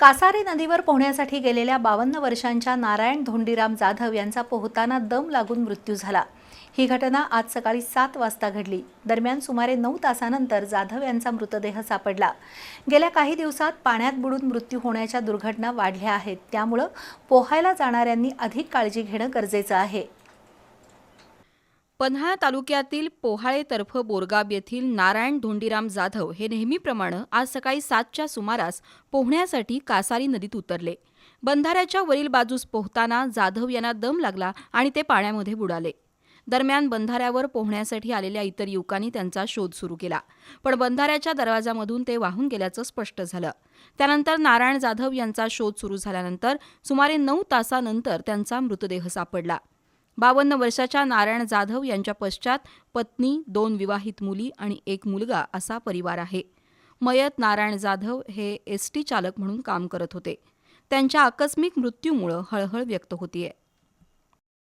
कासारी नदीवर पोहण्यासाठी गेलेल्या बावन्न वर्षांच्या नारायण धोंडीराम जाधव यांचा पोहताना दम लागून मृत्यू झाला. ही घटना आज सकाळी सात वाजता घडली. दरम्यान सुमारे नऊ तासानंतर जाधव यांचा मृतदेह सापडला. गेल्या काही दिवसात पाण्यात बुडून मृत्यू होण्याच्या दुर्घटना वाढल्या आहेत. त्यामुळं पोहायला जाणाऱ्यांनी अधिक काळजी घेणं गरजेचं आहे. पन्हाळा तालुक्यातील पोहाळे तर्फ बोरगाव येथील नारायण धोंडीराम जाधव हे नेहमीप्रमाणे आज सकाळी सातच्या सुमारास पोहण्यासाठी कासारी नदीत उतरले. बंधाऱ्याच्या वरील बाजूस पोहताना जाधव यांना दम लागला आणि ते पाण्यामध्ये बुडाले. दरम्यान बंधाऱ्यावर पोहण्यासाठी आलेल्या इतर युवकांनी त्यांचा शोध सुरू केला. पण बंधाऱ्याच्या दरवाजामधून ते वाहून गेल्याचं स्पष्ट झालं. त्यानंतर नारायण जाधव यांचा शोध सुरू झाल्यानंतर सुमारे नऊ तासानंतर त्यांचा मृतदेह सापडला. बावन्न वर्षाच्या नारायण जाधव यांच्या पश्चात पत्नी दोन विवाहित मुली आणि एक मुलगा असा परिवार आहे. मयत नारायण जाधव हे एस टी चालक म्हणून काम करत होते. त्यांच्या आकस्मिक मृत्यूमुळं हळहळ व्यक्त होतीये.